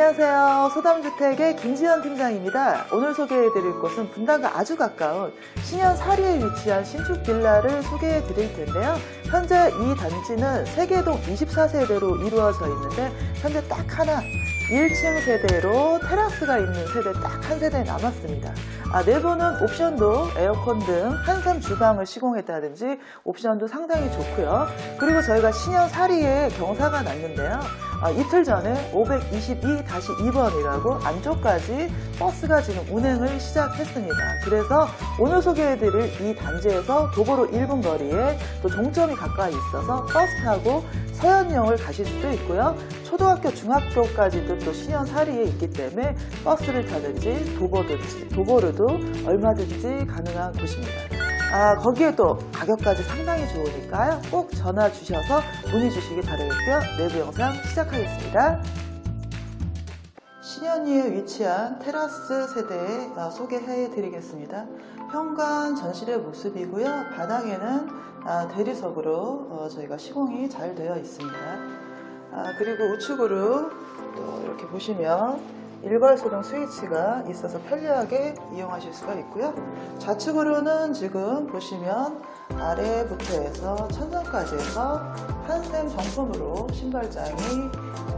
안녕하세요. 소담주택의 김지현 팀장입니다. 오늘 소개해드릴 곳은 분당과 아주 가까운 신현 사리에 위치한 신축 빌라를 소개해드릴 텐데요. 현재 이 단지는 세계동 24세대로 이루어져 있는데 현재 딱 하나 1층 세대로 테라스가 있는 세대 딱 한 세대 남았습니다. 아, 내부는 옵션도 에어컨 등 한샘 주방을 시공했다든지 옵션도 상당히 좋고요. 그리고 저희가 신현 사리에 경사가 났는데요. 아, 이틀 전에 522-2번이라고 안쪽까지 버스가 지금 운행을 시작했습니다. 그래서 오늘 소개해드릴 이 단지에서 도보로 1분 거리에 또 종점이 가까이 있어서 버스 타고 서현역을 가실 수도 있고요. 초등학교, 중학교까지도 또 신현 사리에 있기 때문에 버스를 타든지 도보든지, 도보로도 얼마든지 가능한 곳입니다. 아, 거기에 또 가격까지 상당히 좋으니까요. 꼭 전화 주셔서 문의 주시기 바라겠고요. 내부 영상 시작하겠습니다. 신현리에 위치한 테라스 세대 아, 소개해 드리겠습니다. 현관 전실의 모습이고요. 바닥에는 아, 대리석으로 어, 저희가 시공이 잘 되어 있습니다. 아, 그리고 우측으로 또 이렇게 보시면 일괄소등 스위치가 있어서 편리하게 이용하실 수가 있고요. 좌측으로는 지금 보시면 아래부터 해서 천장까지 해서 한샘 정품으로 신발장이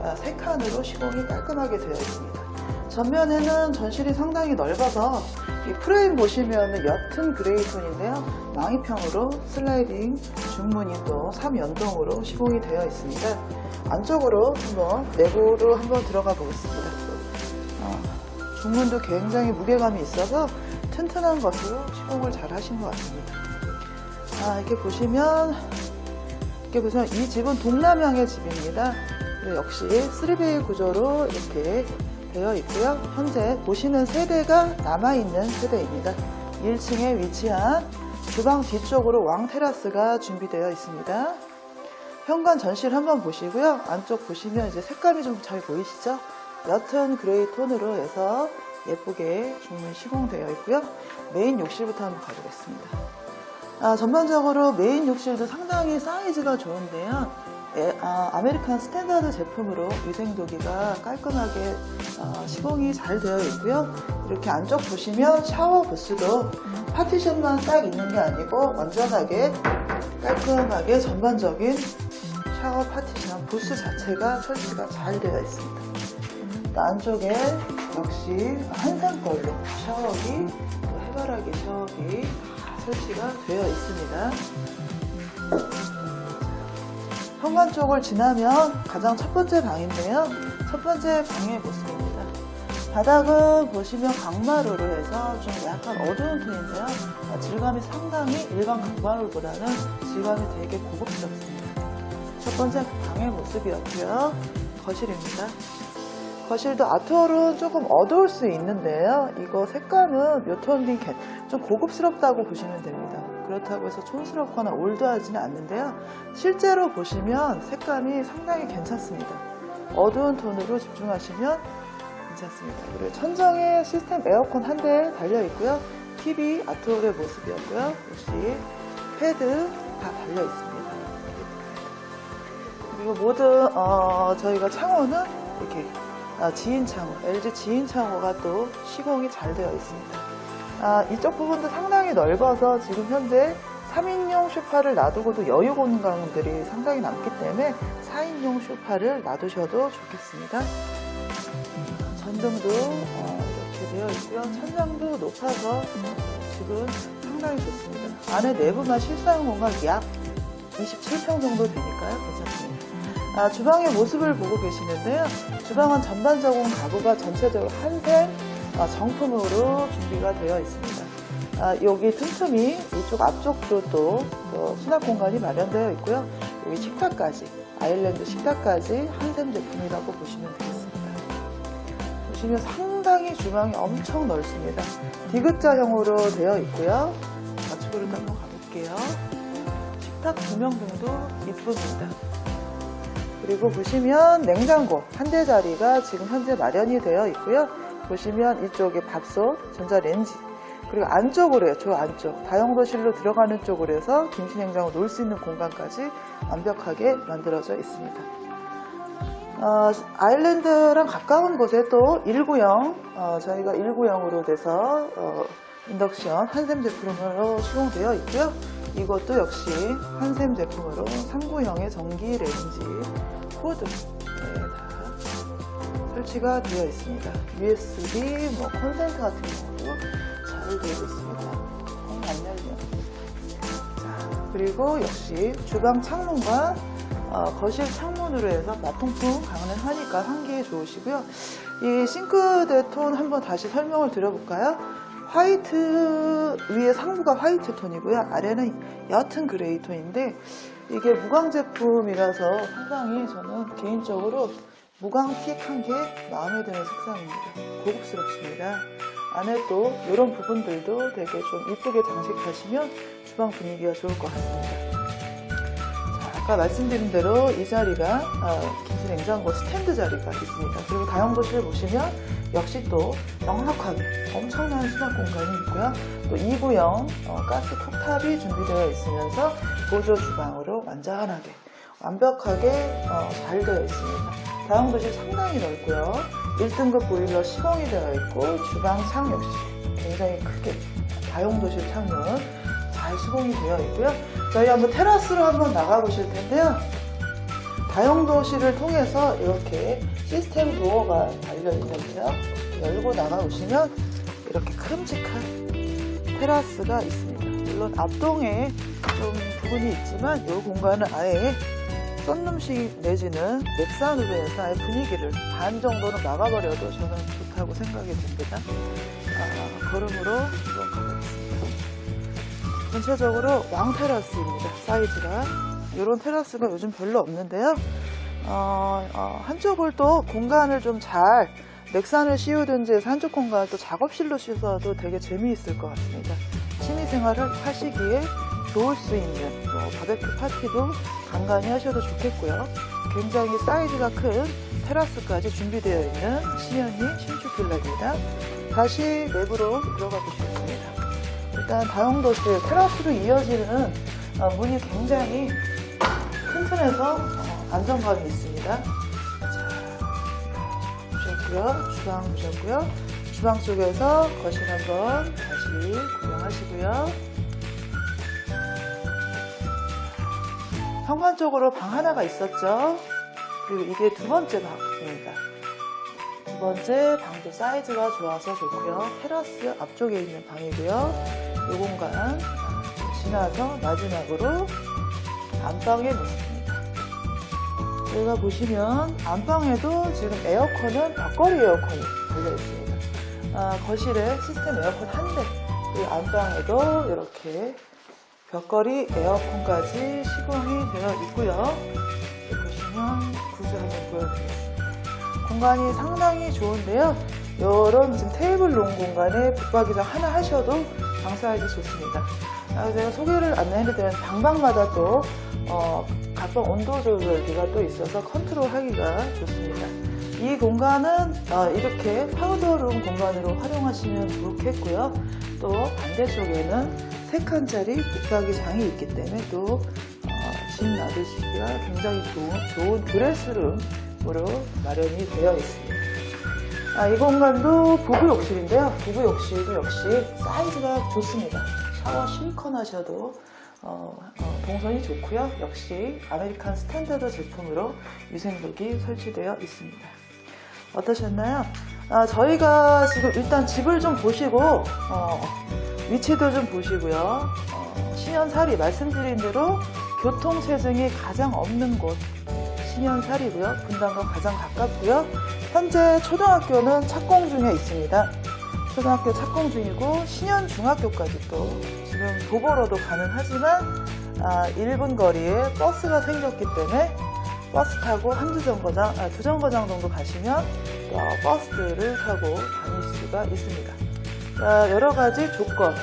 아, 세 칸으로 시공이 깔끔하게 되어 있습니다. 전면에는 전실이 상당히 넓어서 이 프레임 보시면 옅은 그레이 톤인데요. 망이평으로 슬라이딩 중문이 또 3연동으로 시공이 되어 있습니다. 안쪽으로 한번 내부로 한번 들어가 보겠습니다. 어, 중문도 굉장히 무게감이 있어서 튼튼한 것으로 시공을 잘 하신 것 같습니다. 아, 이렇게 보시면 이렇게 보시면 이 집은 동남향의 집입니다. 역시 3베이 구조로 이렇게 되어 있고요. 현재 보시는 세대가 남아있는 세대입니다. 1층에 위치한 주방 뒤쪽으로 왕 테라스가 준비되어 있습니다. 현관 전실 한번 보시고요. 안쪽 보시면 이제 색감이 좀 잘 보이시죠? 옅은 그레이 톤으로 해서 예쁘게 중문 시공되어 있고요. 메인 욕실부터 한번 가보겠습니다. 아, 전반적으로 메인 욕실도 상당히 사이즈가 좋은데요. 에, 아, 메리칸 스탠다드 제품으로 위생도기가 깔끔하게 어, 시공이 잘 되어 있고요. 이렇게 안쪽 보시면 샤워 부스도 파티션만 딱 있는 게 아니고 완전하게 깔끔하게 전반적인 샤워 파티션 부스 자체가 설치가 잘 되어 있습니다. 또 안쪽에 역시 한산 걸로 샤워기, 또 해바라기 샤워기 설치가 되어 있습니다. 현관 쪽을 지나면 가장 첫 번째 방인데요. 첫 번째 방의 모습입니다. 바닥은 보시면 강마루로 해서 좀 약간 어두운 톤인데요. 아, 질감이 상당히 일반 강마루보다는 질감이 되게 고급스럽습니다. 첫 번째 방의 모습이었고요. 거실입니다. 거실도 아트월은 조금 어두울 수 있는데요. 이거 색감은 묘톤딩 캔, 좀 고급스럽다고 보시면 됩니다. 그렇다고 해서 촌스럽거나 올드하지는 않는데요. 실제로 보시면 색감이 상당히 괜찮습니다. 어두운 톤으로 집중하시면 괜찮습니다. 그리고 천정에 시스템 에어컨 한 대 달려 있고요. TV 아트월의 모습이었고요. 역시 패드 다 달려 있습니다. 그리고 모든 어, 저희가 창호는 이렇게 아, 지인 창호, LG 지인 창호가 또 시공이 잘 되어 있습니다. 아, 이쪽 부분도 상당히 넓어서 지금 현재 3인용 쇼파를 놔두고도 여유 공간들이 상당히 남기 때문에 4인용 쇼파를 놔두셔도 좋겠습니다. 전등도 어, 이렇게 되어 있고요. 천장도 높아서 지금 상당히 좋습니다. 안에 내부만 실사용 공간 약 27평 정도 되니까요. 괜찮습니다. 아, 주방의 모습을 보고 계시는데요. 주방은 전반적인 가구가 전체적으로 한샘 아, 정품으로 준비가 되어 있습니다. 아, 여기 틈틈이 이쪽 앞쪽도 또, 또 수납 공간이 마련되어 있고요. 여기 식탁까지 아일랜드 식탁까지 한샘 제품이라고 보시면 되겠습니다. 보시면 상당히 주방이 엄청 넓습니다. 디귿자형으로 되어 있고요. 좌측으로도 한번 가볼게요. 식탁 조명등도 이쁩니다. 그리고 보시면 냉장고 한 대 자리가 지금 현재 마련이 되어 있고요. 보시면 이쪽에 밥솥, 전자레인지 그리고 안쪽으로 해요. 저 안쪽 다용도실로 들어가는 쪽으로 해서 김치냉장고 놓을 수 있는 공간까지 완벽하게 만들어져 있습니다. 어, 아일랜드랑 가까운 곳에 또 1구형, 어, 저희가 1구형으로 돼서 어, 인덕션 한샘 제품으로 시공되어 있고요. 이것도 역시 한샘 제품으로 3구형의 전기 레인지 코드 네, 다 설치가 되어 있습니다. USB, 뭐 콘센트 같은 경우도 잘 되어 있습니다. 어, 안 열려. 자, 그리고 역시 주방 창문과 어, 거실 창문으로 해서 마통풍 가능하니까 환기에 좋으시고요. 이 싱크대 톤 한번 다시 설명을 드려볼까요? 화이트 위에 상부가 화이트 톤이고요. 아래는 옅은 그레이 톤인데 이게 무광 제품이라서 상당히 저는 개인적으로 무광틱한 게 마음에 드는 색상입니다. 고급스럽습니다. 안에 또 이런 부분들도 되게 좀 이쁘게 장식하시면 주방 분위기가 좋을 것 같습니다. 자, 아까 말씀드린 대로 이 자리가 어, 김치 냉장고 스탠드 자리가 있습니다. 그리고 다용도실 보시면 역시 또 넉넉하게 엄청난 수납 공간이 있고요. 또 2구형 어, 가스 쿡탑이 준비되어 있으면서 보조 주방으로 완전하게 완벽하게 어, 잘 되어 있습니다. 다용도실 상당히 넓고요. 1등급 보일러 시공이 되어 있고 주방 창 역시 굉장히 크게 다용도실 창문 잘 시공이 되어 있고요. 저희 한번 테라스로 한번 나가보실 텐데요. 다용도실을 통해서 이렇게 시스템 도어가 달려 있는데요. 열고 나가보시면 이렇게 큼직한 테라스가 있습니다. 물론 앞동에 좀 부분이 있지만 이 공간은 아예 썬룸식 내지는 넥산으로 해서 아예 분위기를 반 정도는 막아버려도 저는 좋다고 생각이 듭니다. 아, 걸음으로 가보겠습니다. 전체적으로 왕 테라스입니다. 사이즈가. 이런 테라스가 요즘 별로 없는데요. 어, 어, 한쪽을 또 공간을 좀잘 넥산을 씌우든지 해서 한쪽 공간을 또 작업실로 씌워도 되게 재미있을 것 같습니다. 취미생활을 하시기에 좋을 수 있는 뭐 바베큐 파티도 간간히 하셔도 좋겠고요. 굉장히 사이즈가 큰 테라스까지 준비되어 있는 시연이 신축 빌라입니다. 다시 내부로 들어가 보시겠습니다. 일단 다용도실 테라스로 이어지는 어, 문이 굉장히 튼튼해서 어, 안정감이 있습니다. 자, 보셨고요. 주방 보셨고요. 주방 쪽에서 거실 한번 다시 구경하시고요. 현관 쪽으로 방 하나가 있었죠. 그리고 이게 두 번째 방입니다. 두 번째 방도 사이즈가 좋아서 좋고요. 테라스 앞쪽에 있는 방이고요. 이 공간 지나서 마지막으로 안방의 모습입니다. 여기가 보시면 안방에도 지금 에어컨은 벽걸이 에어컨이 달려 있습니다. 아, 거실에 시스템 에어컨 한 대, 그리고 안방에도 이렇게 벽걸이 에어컨까지 시공이 되어 있고요. 여기 보시면 구조 한번 보여드리겠습니다. 공간이 상당히 좋은데요. 이런 지금 테이블룸 공간에 붙박이장 하나 하셔도 장사하기 좋습니다. 아, 제가 소개를 안내해드리면 방방마다 또 어, 각방 온도 조절기가 또 있어서 컨트롤하기가 좋습니다. 이 공간은 어, 이렇게 파우더룸 공간으로 활용하시면 좋겠고요. 또 반대쪽에는 세 칸짜리 붙박이 장이 있기 때문에 또 어, 짐 놔두시기가 굉장히 좋은, 좋은 드레스룸으로 마련이 되어 있습니다. 아, 이 공간도 부부 욕실인데요. 부부 욕실도 역시 사이즈가 좋습니다. 샤워 실컷 하셔도 어, 어, 동선이 좋고요. 역시 아메리칸 스탠다드 제품으로 위생복이 설치되어 있습니다. 어떠셨나요? 아, 저희가 지금 일단 집을 좀 보시고 어, 위치도 좀 보시고요. 어, 신현살이 말씀드린 대로 교통 체증이 가장 없는 곳 신현살이고요. 분당과 가장 가깝고요. 현재 초등학교는 착공 중에 있습니다. 초등학교 착공 중이고 신현 중학교까지 또 지금 도보로도 가능하지만 아, 1분 거리에 버스가 생겼기 때문에 버스 타고 한두 정거장, 아, 두 정거장 정도 가시면 어, 버스를 타고 다닐 수가 있습니다. 자, 여러 가지 조건,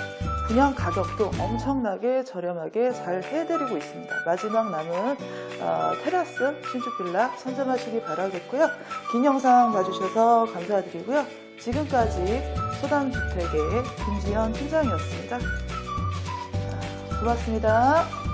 분양 가격도 엄청나게 저렴하게 잘 해드리고 있습니다. 마지막 남은 어, 테라스 신축 빌라 선점하시기 바라겠고요. 긴 영상 봐주셔서 감사드리고요. 지금까지 소담주택의 김지현 팀장이었습니다. 아, 고맙습니다.